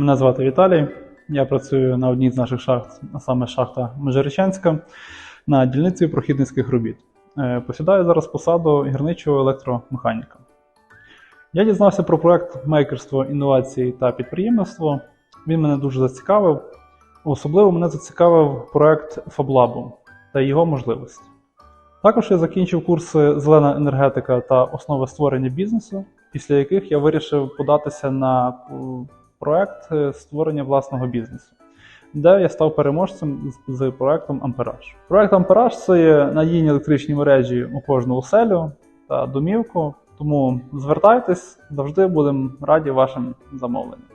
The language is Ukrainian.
Мене звати Віталій. Я працюю на одній з наших шахт, а саме шахта Межиричанська, на дільниці прохідницьких робіт. Е, Посідаю зараз посаду гірничого електромеханіка. Я дізнався про проект мейкерство, інновації та підприємництво. Він мене дуже зацікавив. Особливо мене зацікавив проект FabLab та його можливості. Також я закінчив курси Зелена енергетика та основи створення бізнесу, після яких я вирішив податися на е, проект е, створення власного бізнесу, де я став переможцем з, проектом Ампераж. Проект Ампераж це є надійні електричні мережі у кожну оселю та домівку. Тому звертайтесь, завжди будемо раді вашим замовленням.